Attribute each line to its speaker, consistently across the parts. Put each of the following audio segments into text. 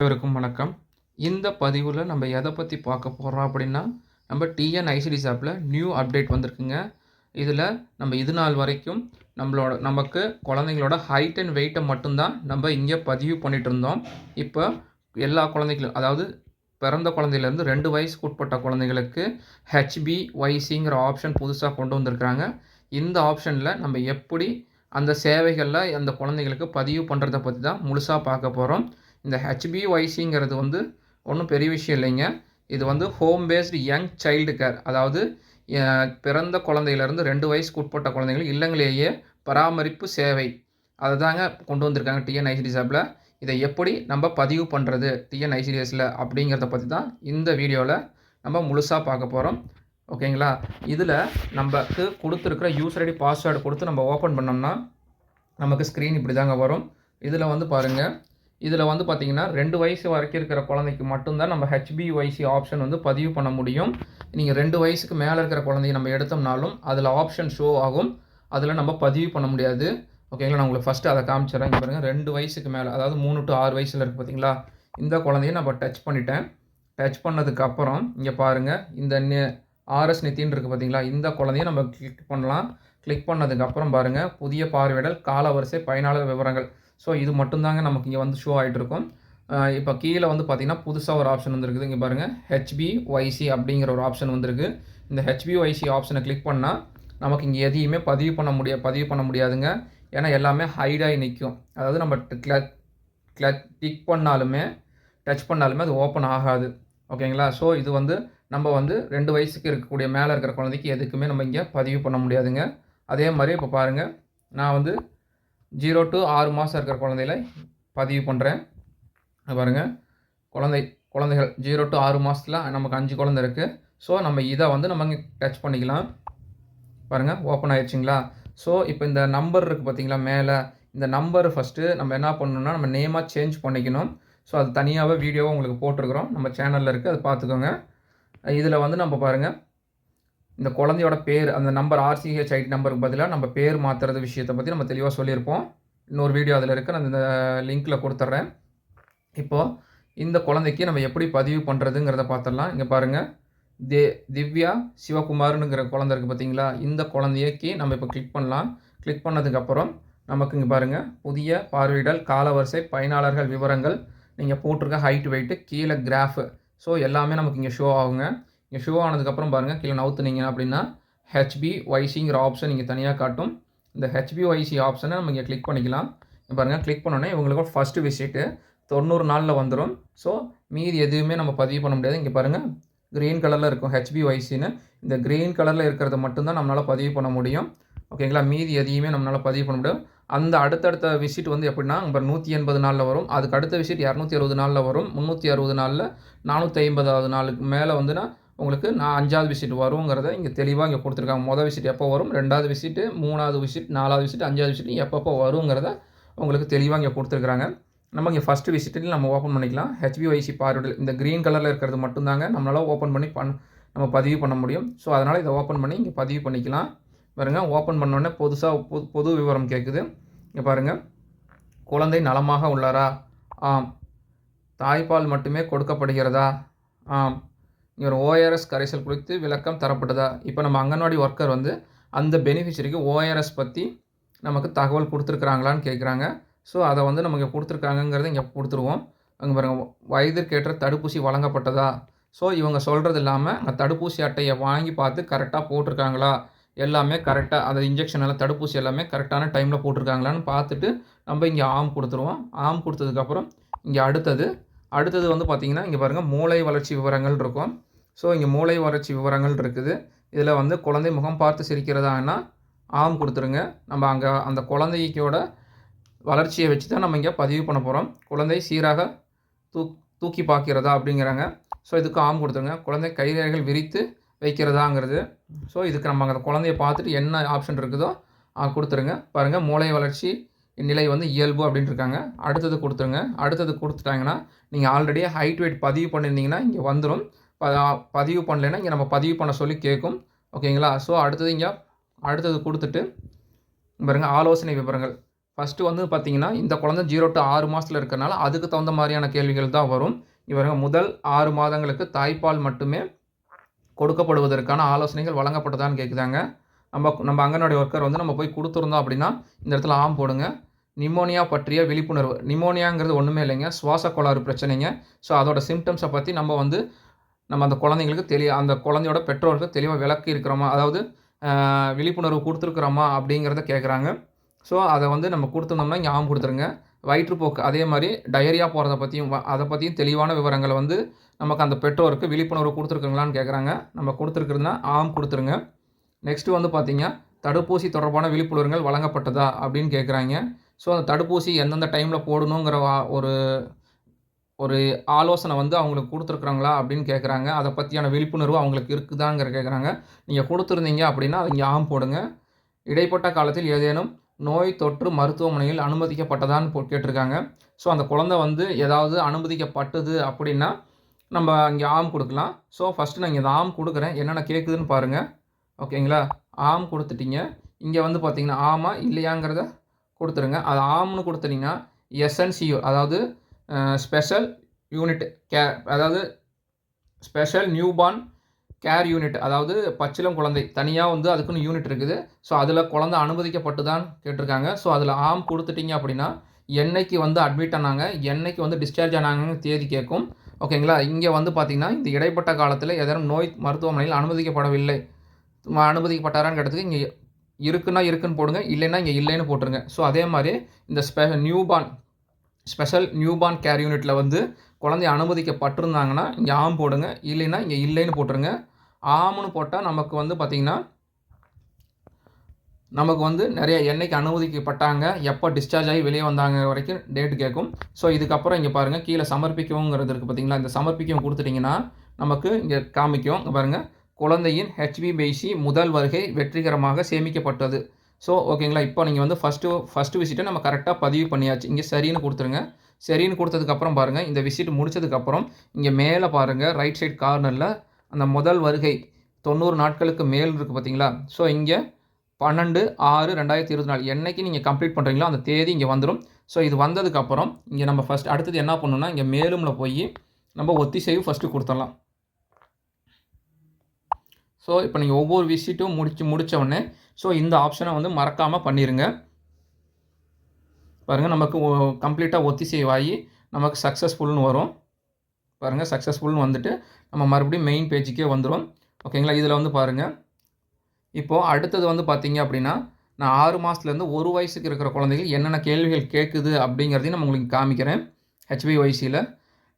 Speaker 1: அனைவருக்கும் வணக்கம். இந்த பதிவில் நம்ம எதை பற்றி பார்க்க போகிறோம் அப்படின்னா நம்ம டிஎன் ஐசிடிஸ் ஆப்பில் நியூ அப்டேட் வந்திருக்குங்க. இதில் நம்ம இது நாள் வரைக்கும் நம்மளோட நமக்கு குழந்தைங்களோட ஹைட் அண்ட் வெயிட்டை மட்டும்தான் நம்ம இங்கே பதிவு பண்ணிகிட்டு இருந்தோம் இப்போ எல்லா குழந்தைகளும் அதாவது பிறந்த குழந்தையிலேருந்து ரெண்டு வயசுக்கு உட்பட்ட குழந்தைகளுக்கு ஹெச்பி ஒய்சிங்கிற ஆப்ஷன் புதுசாக கொண்டு வந்திருக்கிறாங்க. இந்த ஆப்ஷனில் நம்ம எப்படி அந்த சேவைகளில் அந்த குழந்தைகளுக்கு பதிவு பண்ணுறத பற்றி தான் முழுசாக பார்க்க போகிறோம் இந்த ஹெச்பிஒய்சிங்கிறது வந்து ஒன்றும் பெரிய விஷயம் இல்லைங்க. இது வந்து home based young child care அதாவது பிறந்த குழந்தையிலேருந்து ரெண்டு வயசுக்கு உட்பட்ட குழந்தைகள் இல்லங்களிலேயே பராமரிப்பு சேவை. அதை தாங்க கொண்டு வந்திருக்காங்க டிஎன்ஐசிடி சாப்பில் இதை எப்படி நம்ம பதிவு பண்ணுறது டிஎன்ஐசிடிஎஸில் அப்படிங்கிறத பற்றி தான் இந்த வீடியோவில் நம்ம முழுசாக பார்க்க போகிறோம் ஓகேங்களா? இதில் நமக்கு கொடுத்துருக்குற யூசர் ஐடி பாஸ்வேர்டு கொடுத்து நம்ம ஓப்பன் பண்ணோம்னா நமக்கு ஸ்க்ரீன் இப்படி தாங்க வரும். இதில் வந்து பாருங்கள் இதில் வந்து பார்த்தீங்கன்னா ரெண்டு வயசு வரைக்கும் இருக்கிற குழந்தைக்கு மட்டும்தான் நம்ம ஹெச்பிஒய்சி ஆப்ஷன் வந்து பதிவு பண்ண முடியும். நீங்கள் ரெண்டு வயசுக்கு மேலே இருக்கிற குழந்தைய நம்ம எடுத்தோம்னாலும் அதில் ஆப்ஷன் ஷோ ஆகும். அதில் நம்ம பதிவு பண்ண முடியாது. ஓகேங்களா நான் உங்களுக்கு ஃபஸ்ட்டு அதை காமிச்சிடறேன். பாருங்கள் ரெண்டு வயசுக்கு மேலே அதாவது மூணு டு ஆறு வயசில் இருக்குது பார்த்தீங்களா? இந்த குழந்தைய நம்ம டச் பண்ணிட்டேன். டச் பண்ணதுக்கு அப்புறம் இங்கே பாருங்கள் இந்த ஆர்எஸ் நித்தின்னு இருக்குது பார்த்தீங்களா? இந்த குழந்தைய நம்ம கிளிக் பண்ணலாம். கிளிக் பண்ணதுக்கப்புறம் பாருங்கள் புதிய பார்வையிடல் காலவரிசை பயனாளர் விவரங்கள். ஸோ இது மட்டும்தாங்க நமக்கு இங்கே வந்து ஷோ ஆகிட்டு இருக்கும் இப்போ கீழே வந்து பார்த்தீங்கன்னா புதுசாக ஒரு ஆப்ஷன் வந்துருக்குது. இங்கே பாருங்கள் ஹெச்பி ஒய்சி அப்படிங்கிற ஒரு ஆப்ஷன் வந்திருக்கு. இந்த ஹெச்பி ஒய்சி ஆப்ஷனை கிளிக் பண்ணால் நமக்கு இங்கே எதையுமே பதிவு பண்ண முடியாது பதிவு பண்ண முடியாதுங்க. ஏன்னா எல்லாமே ஹைடாகி நிற்கும் அதாவது நம்ம கிளக் கிளக் கிளிக் பண்ணாலுமே டச் பண்ணாலுமே அது ஓப்பன் ஆகாது. ஓகேங்களா? ஸோ இது வந்து நம்ம வந்து ரெண்டு வயசுக்கு இருக்கக்கூடிய மேலே இருக்கிற குழந்தைக்கு எதுக்குமே நம்ம இங்கே பதிவு பண்ண முடியாதுங்க. அதே மாதிரி இப்போ பாருங்கள் நான் வந்து ஜீரோ டு ஆறு மாதம் இருக்கிற குழந்தையில பதிவு பண்ணுறேன் பாருங்கள் குழந்தை குழந்தைகள் ஜீரோ டு ஆறு மாதத்தில் நமக்கு அஞ்சு குழந்தை இருக்குது ஸோ நம்ம இதை வந்து நம்ம இங்கே டச் பண்ணிக்கலாம். பாருங்கள் ஓப்பன் ஆயிடுச்சிங்களா ஸோ இப்போ இந்த நம்பர் இருக்குது பார்த்தீங்களா மேலே? இந்த நம்பர் ஃபஸ்ட்டு நம்ம என்ன பண்ணணும்னா நம்ம நேமாக சேஞ்ச் பண்ணிக்கணும். ஸோ அது தனியாகவே வீடியோவை உங்களுக்கு போட்டிருக்கிறோம். நம்ம சேனலில் இருக்குது அதை பார்த்துக்கோங்க. இதில் வந்து நம்ம பாருங்கள் இந்த குழந்தையோட பேர் அந்த நம்பர் ஆர்சிஹெச் ஐடி நம்பருக்கு பதிலாக நம்ம பேர் மாற்றுறது விஷயத்தை பற்றி நம்ம தெளிவாக சொல்லியிருப்போம். இன்னொரு வீடியோ அதில் இருக்குது நான் இந்த லிங்க்கில் கொடுத்துட்றேன் இப்போது இந்த குழந்தைக்கு நம்ம எப்படி பதிவு பண்ணுறதுங்கிறத பார்த்துடலாம் இங்கே பாருங்கள் தே திவ்யா சிவகுமார்னுங்கிற குழந்தை இருக்குது பார்த்தீங்களா இந்த குழந்தையக்கு நம்ம இப்போ கிளிக் பண்ணலாம். கிளிக் பண்ணதுக்கப்புறம் நமக்கு இங்கே பாருங்கள் புதிய பார்வையிடல் காலவரிசை பயனாளர்கள் விவரங்கள். நீங்கள் போட்டிருக்க ஹைட் வெயிட்டு கீழே கிராஃபு ஸோ எல்லாமே நமக்கு இங்கே ஷோ ஆகுங்க. இங்கே ஷோ ஆனதுக்கப்புறம் பாருங்கள் கீழே நவுத்துனீங்க அப்படின்னா ஹெச்பி ஒய்சிங்கிற ஆப்ஷன் நீங்கள் தனியாக காட்டும். இந்த ஹெச்பி ஒய்சி ஆப்ஷனை நம்ம இங்கே கிளிக் பண்ணிக்கலாம். பாருங்கள் கிளிக் பண்ணோன்னே இவங்களுக்கு ஃபஸ்ட்டு விசிட்டு தொண்ணூறு நாளில் வந்துடும் ஸோ மீதி எதுவுமே நம்ம பதிவு பண்ண முடியாது. இங்கே பாருங்கள் க்ரீன் கலரில் இருக்கும் ஹெச்பி ஒய்சின்னு இந்த க்ரீன் கலரில் இருக்கிறத மட்டும்தான் நம்மளால் பதிவு பண்ண முடியும். ஓகேங்களா மீதி எதையுமே நம்மளால் பதிவு பண்ண முடியும் அந்த அடுத்தடுத்த விசிட் வந்து எப்படின்னா நம்ம நூற்றி எண்பது நாளில் வரும். அதுக்கு அடுத்த விசிட் இரநூத்தி அறுபது நாளில் வரும். முந்நூற்றி அறுபது நாளில் நானூற்றி ஐம்பதாவது நாளுக்கு மேலே வந்துன்னா உங்களுக்கு நான் அஞ்சாவது விசிட் வருங்கிறத இங்கே தெளிவாக இங்கே கொடுத்துருக்காங்க. மொதல் விசிட் எப்போ வரும்? ரெண்டாவது விசிட்டு மூணாவது விசிட் நாலாவது விசிட் அஞ்சாவது விசிட் எப்பப்போ வருங்கிறத உங்களுக்கு தெளிவாக இங்கே கொடுத்துருக்குறாங்க நம்ம இங்கே ஃபஸ்ட்டு விசிட்டில் நம்ம ஓப்பன் பண்ணிக்கலாம். ஹெச்பிஒய்சி பார்வையில் இந்த க்ரீன் கலரில் இருக்கிறது மட்டும்தாங்க நம்மளால் ஓப்பன் பண்ணி பண் நம்ம பதிவு பண்ண முடியும். ஸோ அதனால் இதை ஓப்பன் பண்ணி இங்கே பதிவு பண்ணிக்கலாம். பாருங்கள் ஓப்பன் பண்ணோடனே புதுசாக பொது பொது விவரம் கேட்குது இங்கே பாருங்கள் குழந்தை நலமாக உள்ளாரா? ஆம். தாய்ப்பால் மட்டுமே கொடுக்கப்படுகிறதா? ஆம். இவர் ஒரு ஓஆர்எஸ் கரைசல் குறித்து விளக்கம் தரப்பட்டதா? இப்போ நம்ம அங்கன்வாடி ஒர்க்கர் வந்து அந்த பெனிஃபிஷரிக்கு ஓஆர்எஸ் பற்றி நமக்கு தகவல் கொடுத்துருக்குறாங்களான்னு கேட்குறாங்க ஸோ அதை வந்து நமக்கு கொடுத்துருக்காங்கங்கிறத இங்கே கொடுத்துருவோம். அங்கே பாருங்க வயதிற்கேற்ற தடுப்பூசி வழங்கப்பட்டதா? ஸோ இவங்க சொல்கிறது இல்லாமல் அங்கே தடுப்பூசி அட்டையை வாங்கி பார்த்து கரெக்டாக போட்டிருக்காங்களா? எல்லாமே கரெக்டாக அந்த இன்ஜெக்ஷன் எல்லாம் தடுப்பூசி எல்லாமே கரெக்டான டைமில் போட்டிருக்காங்களான்னு பார்த்துட்டு நம்ம இங்கே ஆம் கொடுத்துருவோம். ஆம் கொடுத்ததுக்கப்புறம் இங்கே அடுத்தது அடுத்தது வந்து பார்த்திங்கன்னா இங்கே பாருங்கள் மூளை வளர்ச்சி விவரங்கள் இருக்கும். ஸோ இங்கே மூளை வளர்ச்சி விவரங்கள் இருக்குது. இதில் வந்து குழந்தை முகம் பார்த்து சிரிக்கிறதான்னா ஆம் கொடுத்துருங்க. நம்ம அங்கே அந்த குழந்தைக்கோட வளர்ச்சியை வச்சு தான் நம்ம இங்கே பதிவு பண்ண போகிறோம் குழந்தை சீராக தூ தூக்கி பார்க்கிறதா அப்படிங்கிறாங்க. ஸோ இதுக்கு ஆம் கொடுத்துருங்க. குழந்தை கைரேகைகள் விரித்து வைக்கிறதாங்கிறது. ஸோ இதுக்கு நம்ம அந்த குழந்தைய பார்த்துட்டு என்ன ஆப்ஷன் இருக்குதோ கொடுத்துருங்க. பாருங்கள் மூளை வளர்ச்சி நிலை வந்து இயல்பு அப்படின்ட்டு இருக்காங்க. அடுத்தது கொடுத்துருங்க. அடுத்தது கொடுத்துட்டாங்கன்னா நீங்கள் ஆல்ரெடி ஹைட் வெயிட் பதிவு பண்ணியிருந்தீங்கன்னா இங்கே வந்துடும் பதிவு பண்ணலைன்னா இங்கே நம்ம பதிவு பண்ண சொல்லி கேட்கும் ஓகேங்களா? ஸோ அடுத்தது இங்கே அடுத்தது கொடுத்துட்டு பாருங்க ஆலோசனை விவரங்கள். ஃபஸ்ட்டு வந்து பார்த்தீங்கன்னா இந்த குழந்தை ஜீரோ டு ஆறு மாதத்தில் இருக்கிறனால அதுக்கு தகுந்த மாதிரியான கேள்விகள் தான் வரும். இவருங்க முதல் ஆறு மாதங்களுக்கு தாய்ப்பால் மட்டுமே கொடுக்கப்படுவதற்கான ஆலோசனைகள் வழங்கப்பட்டதான்னு கேட்குதாங்க நம்ம நம்ம அங்கன்வாடி ஒர்க்கர் வந்து நம்ம போய் கொடுத்துருந்தோம் அப்படின்னா இந்த இடத்துல ஆம் போடுங்க. நிமோனியா பற்றிய விழிப்புணர்வு. நிமோனியாங்கிறது ஒன்றுமே இல்லைங்க சுவாச கோளாறு பிரச்சனைங்க. ஸோ அதோட சிம்டம்ஸை பற்றி நம்ம வந்து நம்ம அந்த குழந்தைங்களுக்கு தெளிய அந்த குழந்தையோட பெற்றோருக்கு தெளிவாக விளக்கி இருக்கிறோமா? அதாவது விழிப்புணர்வு கொடுத்துருக்குறோமா அப்படிங்கிறத கேட்குறாங்க ஸோ அதை வந்து நம்ம கொடுத்தோம்னா இங்கே கொடுத்துருங்க. வயிற்றுப்போக்கு அதே மாதிரி டயரியா போகிறத பற்றியும் அதை பற்றியும் தெளிவான விவரங்களை வந்து நமக்கு அந்த பெற்றோருக்கு விழிப்புணர்வு கொடுத்துருக்குங்களான்னு கேட்குறாங்க நம்ம கொடுத்துருக்குறதுனா ஆம் கொடுத்துருங்க. நெக்ஸ்ட்டு வந்து பார்த்தீங்க தடுப்பூசி தொடர்பான விழிப்புணர்வுகள் வழங்கப்பட்டதா அப்படின்னு கேட்குறாங்க ஸோ அந்த தடுப்பூசி எந்தெந்த டைமில் போடணுங்கிற வா- ஒரு ஒரு ஆலோசனை வந்து அவங்களுக்கு கொடுத்துருக்குறாங்களா அப்படின்னு கேட்குறாங்க அதை பற்றியான விழிப்புணர்வு அவங்களுக்கு இருக்குதாங்கிற கேட்குறாங்க நீங்கள் கொடுத்துருந்தீங்க அப்படின்னா அதை இங்கே ஆம் போடுங்க. இடைப்பட்ட காலத்தில் ஏதேனும் நோய் தொற்று மருத்துவமனையில் அனுமதிக்கப்பட்டதான்னு போ கேட்டிருக்காங்க. ஸோ அந்த குழந்தை வந்து ஏதாவது அனுமதிக்கப்பட்டது அப்படின்னா நம்ம இங்கே ஆம் கொடுக்கலாம். ஸோ ஃபஸ்ட்டு நான் இங்கே இந்த ஆம் கொடுக்குறேன். என்னென்ன கேட்குதுன்னு பாருங்கள் ஓகேங்களா? ஆம் கொடுத்துட்டீங்க. இங்கே வந்து பார்த்தீங்கன்னா ஆமா இல்லையாங்கிறத கொடுத்துருங்க. அது ஆம்னு கொடுத்துட்டிங்கன்னா எஸ்என்சியூ அதாவது ஸ்பெஷல் யூனிட் கே அதாவது ஸ்பெஷல் நியூபார்ன் கேர் யூனிட் அதாவது பச்சிலம் குழந்தை. தனியாக வந்து அதுக்குன்னு யூனிட் இருக்குது. ஸோ அதில் குழந்தை அனுமதிக்கப்பட்டு தான் கேட்டிருக்காங்க. ஸோ அதில் ஆம் கொடுத்துட்டீங்க அப்படின்னா என்னைக்கு வந்து அட்மிட் ஆனாங்க என்னைக்கு வந்து டிஸ்சார்ஜ் ஆனாங்கன்னு தேதி கேட்கும். ஓகேங்களா இங்கே வந்து பார்த்திங்கன்னா இந்த இடைப்பட்ட காலத்தில் ஏதேனும் நோய் மருத்துவமனையில் அனுமதிக்கப்படவில்லை. அனுமதிக்கப்பட்டாரான்னு கேட்டதுக்கு இங்கே இருக்குன்னா இருக்குன்னு போடுங்க இல்லைன்னா இங்கே இல்லைன்னு போட்டுருங்க. ஸோ அதே மாதிரி இந்த ஸ்பெ நியூபார்ன் ஸ்பெஷல் நியூபார்ன் கேர் யூனிட்டில் வந்து குழந்தை அனுமதிக்கப்பட்டிருந்தாங்கன்னா இங்கே ஆம் போடுங்க இல்லைன்னா இங்கே இல்லைன்னு போட்டுருங்க. ஆம்னு போட்டால் நமக்கு வந்து பார்த்திங்கன்னா நமக்கு வந்து நிறைய என்னைக்கு அனுமதிக்கப்பட்டாங்க. எப்போ டிஸ்சார்ஜ் ஆகி வெளியே வந்தாங்க வரைக்கும் டேட் கேட்கும். ஸோ இதுக்கப்புறம் இங்கே பாருங்கள் கீழே சமர்ப்பிக்கவுங்கிறது இருக்குது பார்த்தீங்களா இந்த சமர்ப்பிக்கவும் கொடுத்துட்டிங்கன்னா நமக்கு இங்கே காமிக்கும். இங்கே பாருங்கள் குழந்தையின் ஹெச்பிபிசி முதல் வருகை வெற்றிகரமாக சேமிக்கப்பட்டது. ஸோ ஓகேங்களா இப்போ நீங்கள் வந்து ஃபஸ்ட்டு ஃபஸ்ட்டு விசிட்டை நம்ம கரெக்டாக பதிவு பண்ணியாச்சு. இங்கே சரின்னு கொடுத்துருங்க. சரின்னு கொடுத்ததுக்கப்புறம் பாருங்கள் இந்த விசிட் முடிச்சதுக்கப்புறம் இங்கே மேலே பாருங்கள் ரைட் சைட் கார்னரில் அந்த முதல் வருகை தொண்ணூறு நாட்களுக்கு மேல் இருக்குது பார்த்தீங்களா ஸோ இங்கே பன்னெண்டு ஆறு ரெண்டாயிரத்தி இருபத்தி நாலு என்னைக்கு நீங்கள் கம்ப்ளீட் பண்ணுறீங்களோ அந்த தேதி இங்கே வந்துடும் ஸோ இது வந்ததுக்கப்புறம் இங்கே நம்ம ஃபஸ்ட் அடுத்தது என்ன பண்ணணும்னா இங்கே மேலும்ல போய் நம்ம ஒத்திசைவு ஃபஸ்ட்டு கொடுத்துடலாம். ஸோ இப்போ நீங்கள் ஒவ்வொரு விசிட்டும் முடிச்சு முடித்தவொடனே ஸோ இந்த ஆப்ஷனை வந்து மறக்காமல் பண்ணிடுங்க பாருங்கள் நமக்கு கம்ப்ளீட்டாக ஒத்திசைவு ஆகி நமக்கு சக்ஸஸ்ஃபுல்னு வரும். பாருங்கள் சக்ஸஸ்ஃபுல்னு வந்துட்டு நம்ம மறுபடியும் மெயின் பேஜுக்கே வந்துடும் ஓகேங்களா இதில் வந்து பாருங்கள் இப்போது அடுத்தது வந்து பார்த்தீங்க அப்படின்னா நான் ஆறு மாதத்துலேருந்து ஒரு வயசுக்கு இருக்கிற குழந்தைகள் என்னென்ன கேள்விகள் கேட்குது அப்படிங்கிறதையும் நம்ம உங்களுக்கு காமிக்கிறேன். ஹெச்பி ஒய்சியில்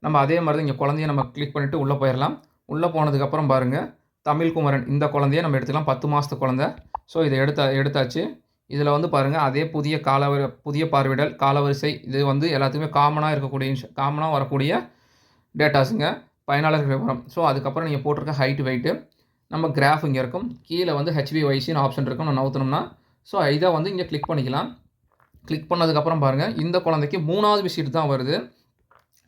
Speaker 1: நம்ம அதே மாதிரி தான் இங்கே குழந்தைய நம்ம கிளிக் பண்ணிவிட்டு உள்ளே போயிடலாம் உள்ளே போனதுக்கப்புறம் பாருங்கள் தமிழ் குமரன் இந்த குழந்தைய நம்ம எடுத்துக்கலாம். பத்து மாதத்து குழந்தை. ஸோ இதை எடுத்தா எடுத்தாச்சு. இதில் வந்து பாருங்கள் அதே புதிய காலவரி புதிய பார்வையிடல் காலவரிசை இது வந்து எல்லாத்துக்குமே காமனாக இருக்கக்கூடிய காமனாக வரக்கூடிய டேட்டாஸுங்க பயனாளர்கள் விவரம். ஸோ அதுக்கப்புறம் நீங்கள் போட்டிருக்க ஹைட் வெயிட்டு நம்ம கிராஃப் இங்கே இருக்கும். கீழே வந்து ஹெச்பி வைசின்னு ஆப்ஷன் இருக்கும். நம்ம நவுத்தணும்னா. ஸோ இதை வந்து இங்கே கிளிக் பண்ணிக்கலாம். கிளிக் பண்ணதுக்கப்புறம் பாருங்கள் இந்த குழந்தைக்கு மூணாவது விசிட் தான் வருது.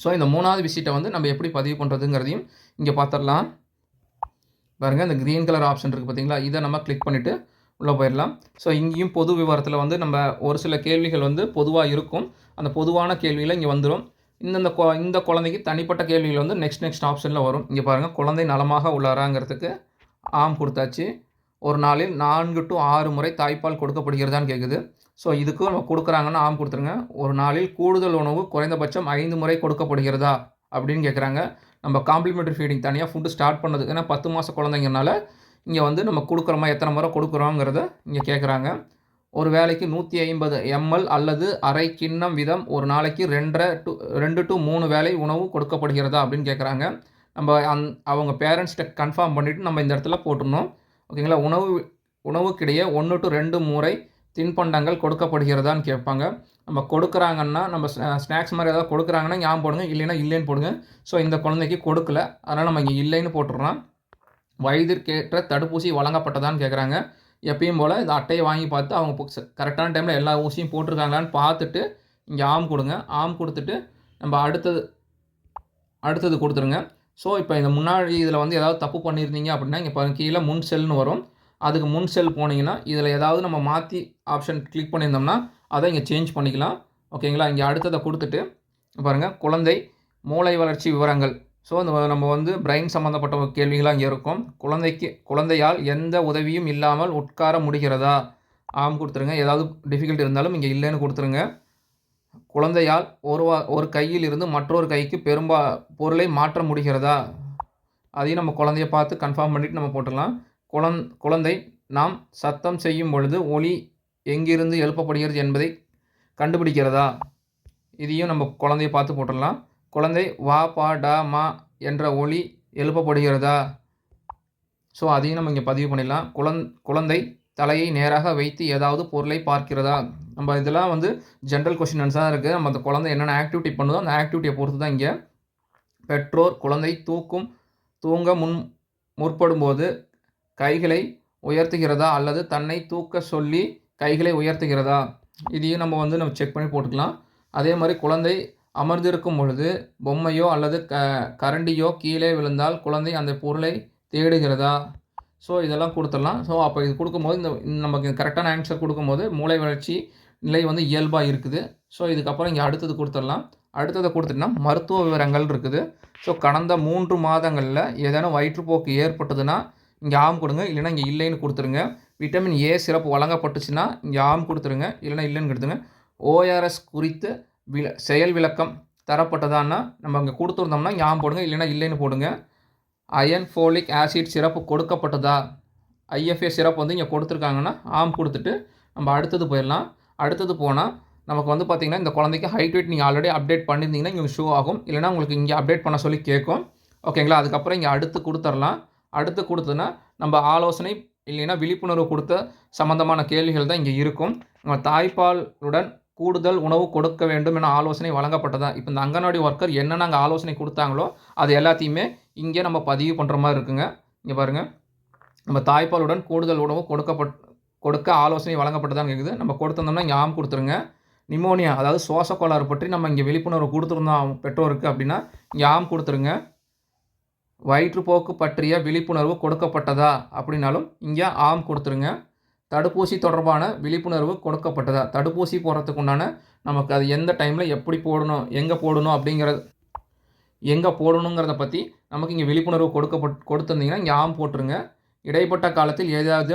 Speaker 1: ஸோ இந்த மூணாவது விசிட்டை வந்து நம்ம எப்படி பதிவு பண்ணுறதுங்கிறதையும் இங்கே பார்த்துடலாம் பாருங்கள் இந்த க்ரீன் கலர் ஆப்ஷன் இருக்குது பார்த்தீங்களா இதை நம்ம கிளிக் பண்ணிவிட்டு உள்ளே போயிடலாம். ஸோ இங்கேயும் பொது விவரத்தில் வந்து நம்ம ஒரு சில கேள்விகள் வந்து பொதுவாக இருக்கும். அந்த பொதுவான கேள்வியில் இங்கே வந்துடும் இந்தந்த கொ இந்த குழந்தைக்கு தனிப்பட்ட கேள்விகள் வந்து நெக்ஸ்ட் நெக்ஸ்ட் ஆப்ஷனில் வரும். இங்கே பாருங்கள் குழந்தை நலமாக உள்ளாராங்கிறதுக்கு ஆம் கொடுத்தாச்சு. ஒரு நாளில் நான்கு டு ஆறு முறை தாய்ப்பால் கொடுக்கப்படுகிறதான்னு கேட்குது ஸோ இதுக்கு நம்ம கொடுக்குறாங்கன்னா ஆம் கொடுத்துருங்க. ஒரு நாளில் கூடுதல் உணவு குறைந்தபட்சம் ஐந்து முறை கொடுக்கப்படுகிறதா அப்படின்னு கேட்குறாங்க நம்ம காம்ப்ளிமெண்ட்ரி ஃபீடிங் தனியாக ஃபுட்டு ஸ்டார்ட் பண்ணது ஏன்னா பத்து மாத குழந்தைங்கனால இங்கே வந்து நம்ம கொடுக்குறோமா எத்தனை முறை கொடுக்குறோங்கிறத இங்கே கேட்குறாங்க ஒரு வேளைக்கு நூற்றி ஐம்பது எம்எல் அல்லது அரை கிண்ணம் வீதம் ஒரு நாளைக்கு ரெண்டரை டு ரெண்டு டு மூணு வேலை உணவு கொடுக்கப்படுகிறதா அப்படின்னு கேட்குறாங்க நம்ம அந் அவங்க பேரண்ட்ஸ்கிட்ட கன்ஃபார்ம் பண்ணிவிட்டு நம்ம இந்த இடத்துல போட்டுருணும் ஓகேங்களா? உணவு உணவுக்கிடையே ஒன்று டு ரெண்டு முறை தின்பண்டங்கள் கொடுக்கப்படுகிறதான்னு கேட்பாங்க. நம்ம கொடுக்குறாங்கன்னா நம்ம ஸ்நாக்ஸ் மாதிரி ஏதாவது கொடுக்குறாங்கன்னா ஞாபகம் போடுங்க. இல்லைன்னா இல்லைன்னு போடுங்க. ஸோ இந்த குழந்தைக்கு கொடுக்கல. அதனால் நம்ம இங்கே இல்லைன்னு போட்டுடுறோம் வயதிற்கேற்ற தடுப்பூசி வழங்கப்பட்டதான்னு கேட்குறாங்க எப்பயும் போல் இந்த அட்டையை வாங்கி பார்த்து அவங்க கரெக்டான டைமில் எல்லா ஊசியும் போட்டிருக்காங்களான்னு பார்த்துட்டு இங்கே ஆம் கொடுங்க. ஆம் கொடுத்துட்டு நம்ம அடுத்தது அடுத்தது கொடுத்துருங்க. ஸோ இப்போ இந்த முன்னாடி இதில் வந்து ஏதாவது தப்பு பண்ணியிருந்தீங்க அப்படின்னா இங்கே பாருங்க கீழே முன் செல்னு வரும். அதுக்கு முன் செல் போனீங்கன்னா இதில் ஏதாவது நம்ம மாற்றி ஆப்ஷன் கிளிக் பண்ணியிருந்தோம்னா அதை இங்கே சேஞ்ச் பண்ணிக்கலாம். ஓகேங்களா இங்கே அடுத்ததை கொடுத்துட்டு பாருங்கள் குழந்தை மூளை வளர்ச்சி விவரங்கள். ஸோ அந்த நம்ம வந்து பிரெயின் சம்மந்தப்பட்ட கேள்விகளாக இங்கே இருக்கும். குழந்தைக்கு குழந்தையால் எந்த உதவியும் இல்லாமல் உட்கார முடிகிறதா? ஆம் கொடுத்துருங்க. ஏதாவது டிஃபிகல்ட் இருந்தாலும் இங்கே இல்லைன்னு கொடுத்துருங்க. குழந்தையால் ஒரு ஒரு கையில் இருந்து மற்றொரு கைக்கு பெரும்பா பொருளை மாற்ற முடிகிறதா? அதையும் நம்ம குழந்தைய பார்த்து கன்ஃபார்ம் பண்ணிவிட்டு நம்ம போட்டுடலாம். குழந் குழந்தை நாம் சத்தம் செய்யும் பொழுது ஒளி எங்கிருந்து எழுப்பப்படுகிறது என்பதை கண்டுபிடிக்கிறதா? இதையும் நம்ம குழந்தைய பார்த்து போட்டுடலாம். குழந்தை வா பா டா மா என்ற ஒளி எழுப்பப்படுகிறதா? ஸோ அதையும் நம்ம இங்கே பதிவு பண்ணிடலாம். குழந் குழந்தை தலையை நேராக வைத்து ஏதாவது பொருளை பார்க்கிறதா? நம்ம இதெல்லாம் வந்து ஜென்ரல் கொஷின் தான் இருக்குது நம்ம அந்த குழந்தை என்னென்ன ஆக்டிவிட்டி பண்ணுதோ அந்த ஆக்டிவிட்டியை பொறுத்து தான் இங்கே பெற்றோர் குழந்தை தூக்கும் தூங்க முன் முற்படும்போது கைகளை உயர்த்துகிறதா? அல்லது தன்னை தூக்க சொல்லி கைகளை உயர்த்துகிறதா? இதையும் நம்ம வந்து நம்ம செக் பண்ணி போட்டுக்கலாம். அதே மாதிரி குழந்தை அமர்ந்திருக்கும் பொழுது பொம்மையோ அல்லது க கரண்டியோ கீழே விழுந்தால் குழந்தை அந்த பொருளை தேடுகிறதா? ஸோ இதெல்லாம் கொடுத்துடலாம். ஸோ அப்போ இது கொடுக்கும்போது இந்த நமக்கு கரெக்டான ஆன்சர் கொடுக்கும்போது மூளை வளர்ச்சி நிலை வந்து இயல்பாக இருக்குது. ஸோ இதுக்கப்புறம் இங்கே அடுத்தது கொடுத்துடலாம். அடுத்ததை கொடுத்துட்டோம்னா மருத்துவ விவரங்கள் இருக்குது. ஸோ கடந்த மூன்று மாதங்களில் ஏதேனும் வயிற்றுப்போக்கு ஏற்பட்டதுன்னா இங்கே ஆம் கொடுங்க. இல்லைன்னா இங்கே இல்லைன்னு கொடுத்துருங்க. விட்டமின் ஏ சிறப்பு வழங்கப்பட்டுச்சுன்னா இங்கே ஆம் கொடுத்துருங்க இல்லைன்னா இல்லைன்னு கொடுத்துருங்க. ஓஆர்எஸ் குறித்து வில செயல் விளக்கம் தரப்பட்டதான்னா நம்ம அங்கே கொடுத்துருந்தோம்னா யாம் போடுங்க இல்லைன்னா இல்லைன்னு போடுங்க. அயன் ஃபோலிக் ஆசிட் சிறப்பு கொடுக்கப்பட்டதா? ஐஎஃப்ஏ சிறப்பு வந்து இங்கே கொடுத்துருக்காங்கன்னா ஆம் கொடுத்துட்டு நம்ம அடுத்தது போயிடலாம். அடுத்தது போனால் நமக்கு வந்து பார்த்திங்கன்னா இந்த குழந்தைக்கு ஹைட் வெயிட் நீங்கள் ஆல்ரெடி அப்டேட் பண்ணியிருந்தீங்கன்னா இங்கே ஷோ ஆகும். இல்லைனா உங்களுக்கு இங்கே அப்டேட் பண்ண சொல்லி கேட்கும். ஓகேங்களா அதுக்கப்புறம் இங்கே அடுத்து கொடுத்துர்லாம் அடுத்து கொடுத்ததுன்னா நம்ம ஆலோசனை இல்லைன்னா விழிப்புணர்வு கொடுத்த சம்மந்தமான கேள்விகள் தான் இங்கே இருக்கும். நம்ம தாய்ப்பாலுடன் கூடுதல் உணவு கொடுக்க வேண்டும் என ஆலோசனை வழங்கப்பட்டதா? இப்போ இந்த அங்கன்வாடி ஒர்க்கர் என்னென்ன அங்கே ஆலோசனை கொடுத்தாங்களோ அது எல்லாத்தையுமே இங்கே நம்ம பதிவு பண்ணுற மாதிரி இருக்குங்க. இங்கே பாருங்கள் நம்ம தாய்ப்பாலுடன் கூடுதல் உணவு கொடுக்கப்பட் கொடுக்க ஆலோசனை வழங்கப்பட்டதான்னு கேட்குது நம்ம கொடுத்துருந்தோம்னா இங்கே ஆம் கொடுத்துருங்க. நிமோனியா அதாவது சுவாச கோளாறு பற்றி நம்ம இங்கே விழிப்புணர்வு கொடுத்துருந்தோம் பெற்றோருக்கு அப்படின்னா இங்கே ஆம் கொடுத்துருங்க. வயிற்றுப்போக்கு பற்றிய விழிப்புணர்வு கொடுக்கப்பட்டதா? அப்படின்னாலும் இங்கே ஆம் கொடுத்துருங்க. தடுப்பூசி தொடர்பான விழிப்புணர்வு கொடுக்கப்பட்டதா? தடுப்பூசி போடுறதுக்கு உண்டான நமக்கு அது எந்த டைமில் எப்படி போடணும்? எங்கே போடணும்? அப்படிங்கிறது எங்கே போடணுங்கிறத பற்றி நமக்கு இங்கே விழிப்புணர்வு கொடுக்கப்பட் கொடுத்துருந்தீங்கன்னா இங்கே ஆம் போட்டுருங்க. இடைப்பட்ட காலத்தில் ஏதாவது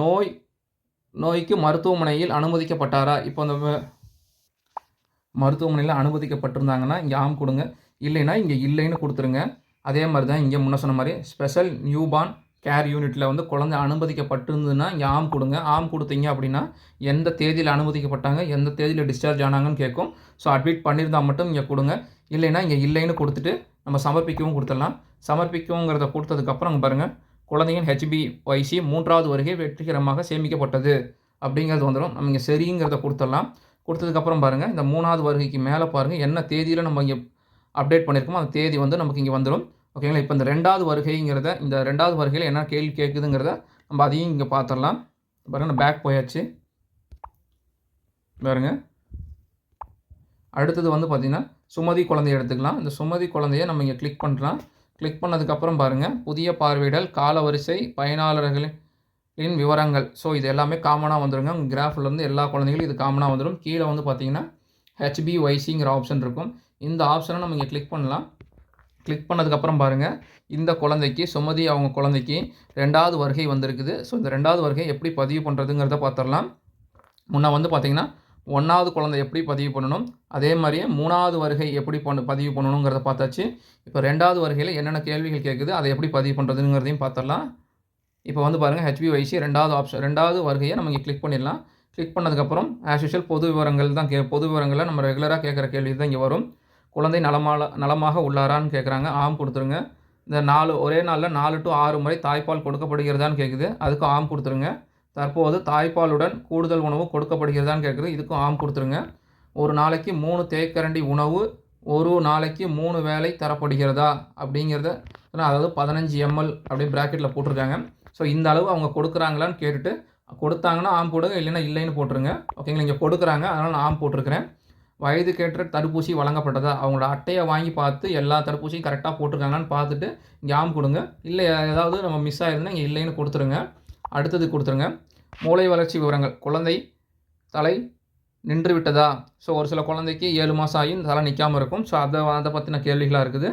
Speaker 1: நோய் நோய்க்கு மருத்துவமனையில் அனுமதிக்கப்பட்டாரா? இப்போ அந்த மருத்துவமனையில் அனுமதிக்கப்பட்டிருந்தாங்கன்னா இங்கே ஆம் கொடுங்க. இல்லைன்னா இங்கே இல்லைன்னு கொடுத்துருங்க. அதே மாதிரி தான் இங்கே முன்ன சொன்ன மாதிரி ஸ்பெஷல் நியூபார்ன் கேர் யூனிட்டில் வந்து குழந்தை அனுமதிக்கப்பட்டிருந்ததுன்னா இங்கே ஆம் கொடுங்க. ஆம் கொடுத்தீங்க அப்படின்னா எந்த தேதியில் அனுமதிக்கப்பட்டாங்க எந்த தேதியில் டிஸ்சார்ஜ் ஆனாங்கன்னு கேட்கும். ஸோ அட்மிட் பண்ணியிருந்தால் மட்டும் இங்கே கொடுங்க. இல்லைன்னா இங்கே இல்லைன்னு கொடுத்துட்டு நம்ம சமர்ப்பிக்கவும் கொடுத்துடலாம். சமர்ப்பிக்கவுங்கிறத கொடுத்ததுக்கப்புறம் பாருங்கள் குழந்தையின் ஹெச்பி ஒய்சி மூன்றாவது வருகை வெற்றிகரமாக சேமிக்கப்பட்டது அப்படிங்கிறது வந்துடும் நம்ம இங்கே சரிங்கிறத கொடுத்துடலாம். கொடுத்ததுக்கப்புறம் பாருங்கள் இந்த மூணாவது வருகைக்கு மேலே பாருங்கள் என்ன தேதியில் நம்ம இங்கே அப்டேட் பண்ணியிருக்கோமோ அந்த தேதி வந்து நமக்கு இங்கே வந்துடும் ஓகேங்களா? இப்போ இந்த ரெண்டாவது வருகைங்கிறத இந்த ரெண்டாவது வருகையில் என்ன கேள்வி கேட்குதுங்கிறத நம்ம அதையும் இங்கே பார்த்துடலாம் பாருங்கள் பேக் போயாச்சு. பாருங்க. அடுத்தது வந்து பார்த்திங்கன்னா சுமதி குழந்தைய எடுத்துக்கலாம். இந்த சுமதி குழந்தைய நம்ம இங்கே கிளிக் பண்ணுறோம் கிளிக் பண்ணதுக்கப்புறம் பாருங்கள் புதிய பார்வையிடல் காலவரிசை பயனாளர்களின் விவரங்கள். ஸோ இது எல்லாமே காமனாக வந்துடுங்க உங்கள் கிராஃப்லேருந்து எல்லா குழந்தைகளும் இது காமனாக வந்துடும் கீழே வந்து பார்த்திங்கன்னா ஹெச்பி ஒய்சிங்கிற ஆப்ஷன் இருக்கும். இந்த ஆப்ஷனை நம்ம இங்கே கிளிக் பண்ணலாம். கிளிக் பண்ணதுக்கப்புறம் பாருங்கள் இந்த குழந்தைக்கு சுமதி அவங்க குழந்தைக்கு ரெண்டாவது வருகை வந்திருக்குது. ஸோ இந்த ரெண்டாவது வருகை எப்படி பதிவு பண்ணுறதுங்கிறத பார்த்துடலாம் முன்னே வந்து பார்த்திங்கன்னா ஒன்றாவது குழந்தை எப்படி பதிவு பண்ணணும் அதே மாதிரியே மூணாவது வருகை எப்படி பண்ண பதிவு பண்ணணுங்கிறத பார்த்தாச்சு இப்போ ரெண்டாவது வருகையில் என்னென்ன கேள்விகள் கேட்குது அதை எப்படி பதிவு பண்ணுறதுங்கிறதையும் பார்த்துடலாம் இப்போ வந்து பாருங்கள் ஹெச்பி வைசி ரெண்டாவது ஆப்ஷன் ரெண்டாவது வருகையை நம்ம இங்கே கிளிக் பண்ணிடலாம். கிளிக் பண்ணதுக்கப்புறம் ஆஸ் யூஷுவல் பொது விவரங்கள் தான் கே பொது விவரங்களில் நம்ம ரெகுலராக கேட்குற கேள்வி தான் இங்கே வரும். குழந்தை நலமால நலமாக உள்ளாரான்னு கேட்குறாங்க ஆம் கொடுத்துருங்க. இந்த நாலு ஒரே நாளில் நாலு டு ஆறு முறை தாய்ப்பால் கொடுக்கப்படுகிறதான்னு கேட்குது அதுக்கும் ஆம் கொடுத்துருங்க. தற்போது தாய்ப்பாலுடன் கூடுதல் உணவு கொடுக்கப்படுகிறதான்னு கேட்குது இதுக்கும் ஆம் கொடுத்துருங்க. ஒரு நாளைக்கு மூணு தேக்கரண்டி உணவு ஒரு நாளைக்கு மூணு வேலை தரப்படுகிறதா அப்படிங்கிறத அதாவது பதினஞ்சு எம்எல் அப்படி ப்ராக்கெட்டில் போட்டிருக்காங்க. ஸோ இந்த அளவு அவங்க கொடுக்குறாங்களான்னு கேட்டுட்டு கொடுத்தாங்கன்னா ஆம் போடுங்க இல்லைன்னா இல்லைன்னு போட்டுருங்க. ஓகேங்களா இங்கே கொடுக்குறாங்க அதனால் நான் ஆம் போட்டிருக்கிறேன். வயதுக்கேற்ற தடுப்பூசி வழங்கப்பட்டதா? அவங்களோட அட்டையை வாங்கி பார்த்து எல்லா தடுப்பூசியும் கரெக்டாக போட்டிருக்காங்களான்னு பார்த்துட்டு இங்கே ஆம் கொடுங்க. இல்லை ஏதாவது நம்ம மிஸ் ஆயிருந்தால் இங்கே இல்லைன்னு கொடுத்துருங்க. அடுத்தது கொடுத்துருங்க. மூளை வளர்ச்சி விவரங்கள். குழந்தை தலை நின்று விட்டதா? ஸோ ஒரு சில குழந்தைக்கு ஏழு மாதம் ஆகி தலை நிற்காமல் இருக்கும். ஸோ அதை அதை பற்றின கேள்விகளாக இருக்குது.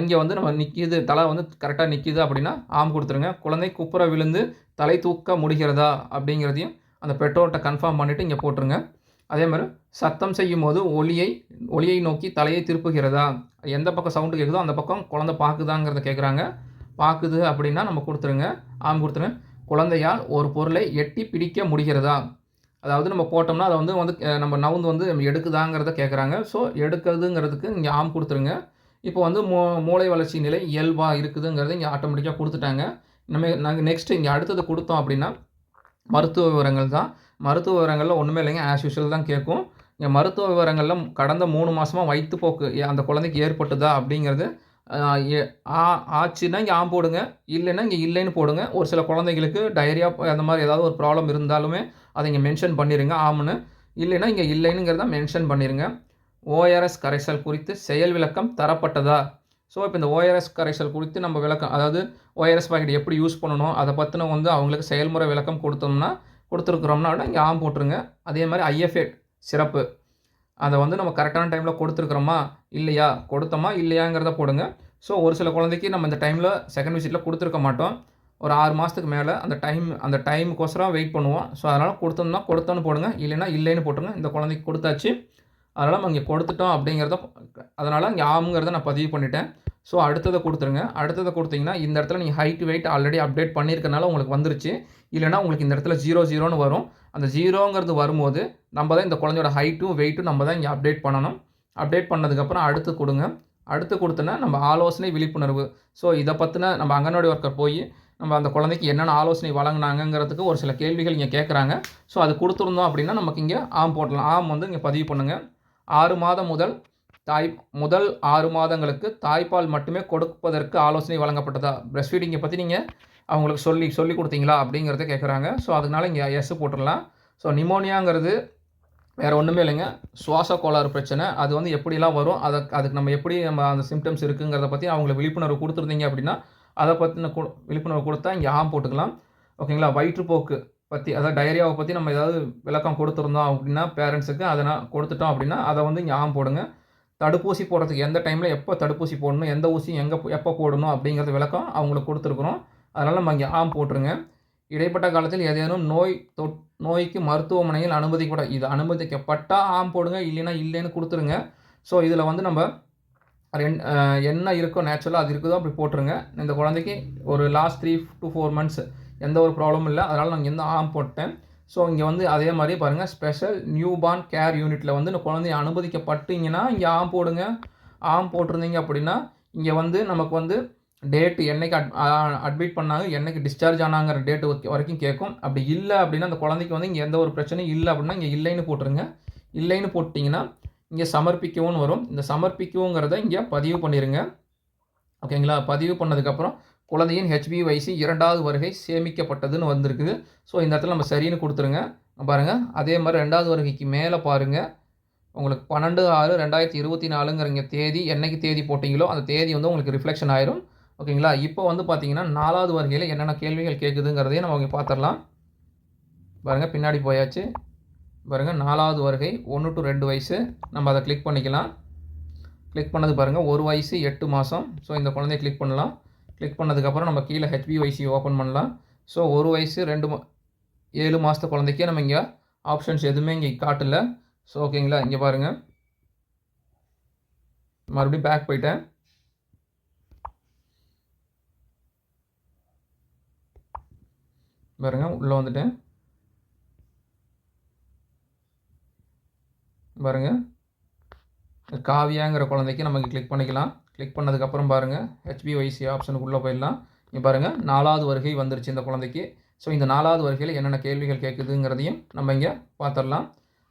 Speaker 1: இங்கே வந்து நம்ம நிற்கிது தலை வந்து கரெக்டாக நிற்கிது அப்படின்னா ஆம் கொடுத்துருங்க. குழந்தை குப்புற விழுந்து தலை தூக்க முடிகிறதா அப்படிங்கிறதையும் அந்த பெற்றோர்கிட்ட கன்ஃபார்ம் பண்ணிவிட்டு இங்கே போட்டுருங்க. அதே மாதிரி சத்தம் செய்யும் போது ஒளியை ஒளியை நோக்கி தலையை திருப்புகிறதா? எந்த பக்கம் சவுண்டு கேட்குதோ அந்த பக்கம் குழந்தை பார்க்குதாங்கிறத கேட்குறாங்க பார்க்குது அப்படின்னா நம்ம கொடுத்துருங்க. ஆம் கொடுத்துருங்க. குழந்தையால் ஒரு பொருளை எட்டி பிடிக்க முடிகிறதா? அதாவது நம்ம போட்டோம்னா அதை வந்து வந்து நம்ம நவுந்து வந்து நம்ம எடுக்குதாங்கிறத கேட்குறாங்க ஸோ எடுக்கிறதுங்கிறதுக்கு இங்கே ஆம் கொடுத்துருங்க. இப்போ வந்து மூ மூளை வளர்ச்சி நிலை இயல்பாக இருக்குதுங்கிறத இங்கே ஆட்டோமேட்டிக்காக கொடுத்துட்டாங்க. நம்ம நாங்கள் நெக்ஸ்ட்டு இங்கே அடுத்தது கொடுத்தோம் அப்படின்னா மருத்துவ விவரங்கள் தான். மருத்துவ விவரங்களில் ஒன்றுமே இல்லைங்க. ஆஸ் யூஷுவல் தான் கேட்கும். இங்கே மருத்துவ விவரங்களில் கடந்த மூணு மாதமாக வயிற்றுப்போக்கு அந்த குழந்தைக்கு ஏற்பட்டுதா அப்படிங்கிறது ஆ- ஆச்சுன்னா இங்கே ஆம் போடுங்க. இல்லைன்னா இங்கே இல்லைன்னு போடுங்க. ஒரு சில குழந்தைங்களுக்கு டயரியா அந்த மாதிரி ஏதாவது ஒரு ப்ராப்ளம் இருந்தாலுமே அதை இங்கே மென்ஷன் பண்ணிடுங்க ஆம்னு. இல்லைன்னா இங்கே இல்லைனுங்கிறத மென்ஷன் பண்ணிடுங்க ஓஆர்எஸ் கரைசல் குறித்து செயல் விளக்கம் தரப்பட்டதா? ஸோ இப்போ இந்த ஓஆர்எஸ் கரைசல் குறித்து நம்ம விளக்கம் அதாவது ஓஆர்எஸ் பாக்கெட் எப்படி யூஸ் பண்ணணும் அதை பற்றின வந்து அவங்களுக்கு செயல்முறை விளக்கம் கொடுத்தோம்னா கொடுத்துருக்குறோம்னா இங்கே ஆம் போட்டுருங்க. அதே மாதிரி ஐஎஃப்ஏ சிறப்பு. அதை வந்து நம்ம கரெக்டான டைமில் கொடுத்துருக்குறோமா? இல்லையா? கொடுத்தோமா? இல்லையாங்கிறத போடுங்க. ஸோ ஒரு சில குழந்தைக்கு நம்ம இந்த டைமில் செகண்ட் விசிட்டில் கொடுத்துருக்க மாட்டோம். ஒரு ஆறு மாதத்துக்கு மேலே அந்த டைம் அந்த டைமுக்கோசரம் வெயிட் பண்ணுவோம். ஸோ அதனால் கொடுத்தோம்னா கொடுத்தோன்னு போடுங்க. இல்லைன்னா இல்லைன்னு போட்டுருங்க. இந்த குழந்தைக்கு கொடுத்தாச்சு. அதனால் நம்ம இங்கே கொடுத்துட்டோம் அப்படிங்கிறத அதனால் இங்கே ஆமுங்கிறத நான் பதிவு பண்ணிட்டேன். ஸோ அடுத்ததை கொடுத்துருங்க. அடுத்ததை கொடுத்தீங்கன்னா இந்த இடத்துல நீங்கள் ஹைட் வெயிட் ஆல்ரெடி அப்டேட் பண்ணியிருக்கனால உங்களுக்கு வந்துருச்சு. இல்லைனா உங்களுக்கு இந்த இடத்துல ஜீரோ ஜீரோன்னு வரும். அந்த ஜீரோங்கிறது வரும்போது நம்ம தான் இந்த குழந்தையோட ஹைட்டும் வெயிட்டும் நம்ம தான் இங்கே அப்டேட் பண்ணணும். அப்டேட் பண்ணதுக்கப்புறம் அடுத்து கொடுங்க. அடுத்து கொடுத்தோன்னா நம்ம ஆலோசனை விழிப்புணர்வு. ஸோ இதை பற்றின நம்ம அங்கன்வாடி ஒர்க்கர் போய் நம்ம அந்த குழந்தைக்கு என்னென்ன ஆலோசனை வழங்கினாங்கிறதுக்கு ஒரு சில கேள்விகள் இங்கே கேட்குறாங்க ஸோ அது கொடுத்துருந்தோம் அப்படின்னா நமக்கு இங்கே ஆம் போடலாம் ஆம் வந்து இங்கே பதிவு பண்ணுங்கள் ஆறு மாதம் முதல் தாய் முதல் ஆறு மாதங்களுக்கு தாய்ப்பால் மட்டுமே கொடுப்பதற்கு ஆலோசனை வழங்கப்பட்டதா? பிரஸ்ட் ஃபீடிங்கை பற்றி நீங்கள் அவங்களுக்கு சொல்லி சொல்லி கொடுத்தீங்களா அப்படிங்கிறத கேட்குறாங்க ஸோ அதனால இங்கே எஸ் போட்டுடலாம். ஸோ நிமோனியாங்கிறது வேறு ஒன்றுமே இல்லைங்க. சுவாச கோளாறு பிரச்சனை. அது வந்து எப்படிலாம் வரும்? அதை அதுக்கு நம்ம எப்படி நம்ம அந்த சிம்டம்ஸ் இருக்குங்கிறத பற்றி அவங்களுக்கு விழிப்புணர்வு கொடுத்துருந்தீங்க அப்படின்னா அதை பற்றின கு விழிப்புணர்வு கொடுத்தா இங்கே ஆம் போட்டுக்கலாம். ஓகேங்களா வயிற்றுப்போக்கு பற்றி அதாவது டயரியாவை பற்றி நம்ம ஏதாவது விளக்கம் கொடுத்துருந்தோம் அப்படின்னா பேரண்ட்ஸுக்கு அதை நான் கொடுத்துட்டோம் அப்படின்னா அதை வந்து இங்கே ஆம் போடுங்க. தடுப்பூசி போடுறதுக்கு எந்த டைமில் எப்போ தடுப்பூசி போடணும்? எந்த ஊசி எங்கே எப்போ போடணும்? அப்படிங்கிறது விளக்கம் அவங்களுக்கு கொடுத்துருக்குறோம். அதனால் நம்ம இங்கே ஆம் போட்டுருங்க. இடைப்பட்ட காலத்தில் ஏதேனும் நோய் தொட் நோய்க்கு மருத்துவமனையில் அனுமதிக்கப்பட இது அனுமதிக்கப்பட்டால் ஆம் போடுங்க இல்லைன்னா இல்லைன்னு கொடுத்துருங்க. ஸோ இதில் வந்து நம்ம ரெண் என்ன இருக்கோ நேச்சுரலாக அது இருக்குதோ அப்படி போட்டுருங்க. இந்த குழந்தைக்கு ஒரு last three to four months எந்த ஒரு ப்ராப்ளமும் இல்லை அதனால் நான் எந்த ஆம் போட்டேன். ஸோ இங்கே வந்து அதே மாதிரி பாருங்கள் ஸ்பெஷல் நியூ பார்ன் கேர் யூனிட்டில் வந்து இந்த குழந்தைய அனுமதிக்கப்பட்டீங்கன்னா இங்கே ஆம் போடுங்க. ஆம் போட்டிருந்தீங்க அப்படின்னா இங்கே வந்து நமக்கு வந்து டேட்டு என்னைக்கு அட் அட்மிட் பண்ணாங்க என்னைக்கு டிஸ்சார்ஜ் ஆனாங்கிற டேட்டு வரைக்கும் கேட்கும் அப்படி இல்லை அப்படின்னா அந்த குழந்தைக்கு வந்து இங்கே எந்த ஒரு பிரச்சனையும் இல்லை அப்படின்னா இங்கே இல்லைன்னு போட்டுருங்க. இல்லைன்னு போட்டிங்கன்னா இங்கே சமர்ப்பிக்கவும் வரும். இந்த சமர்ப்பிக்கவுங்கிறத இங்கே பதிவு பண்ணிடுங்க ஓகேங்களா பதிவு பண்ணதுக்கப்புறம் குழந்தையின் ஹெச்பிவைசி இரண்டாவது வருகை சேமிக்கப்பட்டதுன்னு வந்திருக்குது. ஸோ இந்த இடத்துல நம்ம சரின்னு கொடுத்துருங்க. பாருங்கள் அதே மாதிரி ரெண்டாவது வருகைக்கு மேலே பாருங்கள் உங்களுக்கு பன்னெண்டு ஆறு ரெண்டாயிரத்தி இருபத்தி நாலுங்கிறங்க தேதி என்னைக்கு தேதி போட்டிங்களோ அந்த தேதி வந்து உங்களுக்கு ரிஃப்ளெக்ஷன் ஆயிரும். ஓகேங்களா? இப்போ வந்து பார்த்தீங்கன்னா நாலாவது வருகையில் என்னென்ன கேள்விகள் கேட்குதுங்கிறதையும் நம்ம இங்கே பார்த்துடலாம் பாருங்கள் பின்னாடி போயாச்சு. பாருங்கள் நாலாவது வருகை ஒன்று டு ரெண்டு வயசு. நம்ம அதை கிளிக் பண்ணிக்கலாம். கிளிக் பண்ணது பாருங்கள் ஒரு வயசு எட்டு மாதம் ஸோ இந்த குழந்தைய கிளிக் பண்ணலாம். கிளிக் பண்ணதுக்கப்புறம் நம்ம கீழே ஹெச்பிஒய்சி ஓப்பன் பண்ணலாம். ஸோ ஒரு வயசு ரெண்டு மா ஏழு மாதத்து குழந்தைக்கே நம்ம இங்கே ஆப்ஷன்ஸ் எதுவுமே இங்கே காட்டல. ஸோ ஓகேங்களா? இங்கே பாருங்கள் மறுபடியும் பேக் போயிட்டேன். பாருங்க உள்ளே வந்துட்டேன் பாருங்க. காவியாங்கிற குழந்தைக்கு நமக்கு கிளிக் பண்ணிக்கலாம். கிளிக் பண்ணதுக்கப்புறம் பாருங்கள் ஹெச்பிஒய்சி ஆப்ஷனுக்கு உள்ளே போயிடலாம். இங்கே பாருங்கள் நாலாவது வருகை வந்துருச்சு இந்த குழந்தைக்கு. ஸோ இந்த நாலாவது வருகையில் என்னென்ன கேள்விகள் கேட்குதுங்கிறதையும் நம்ம இங்கே பார்த்துடலாம்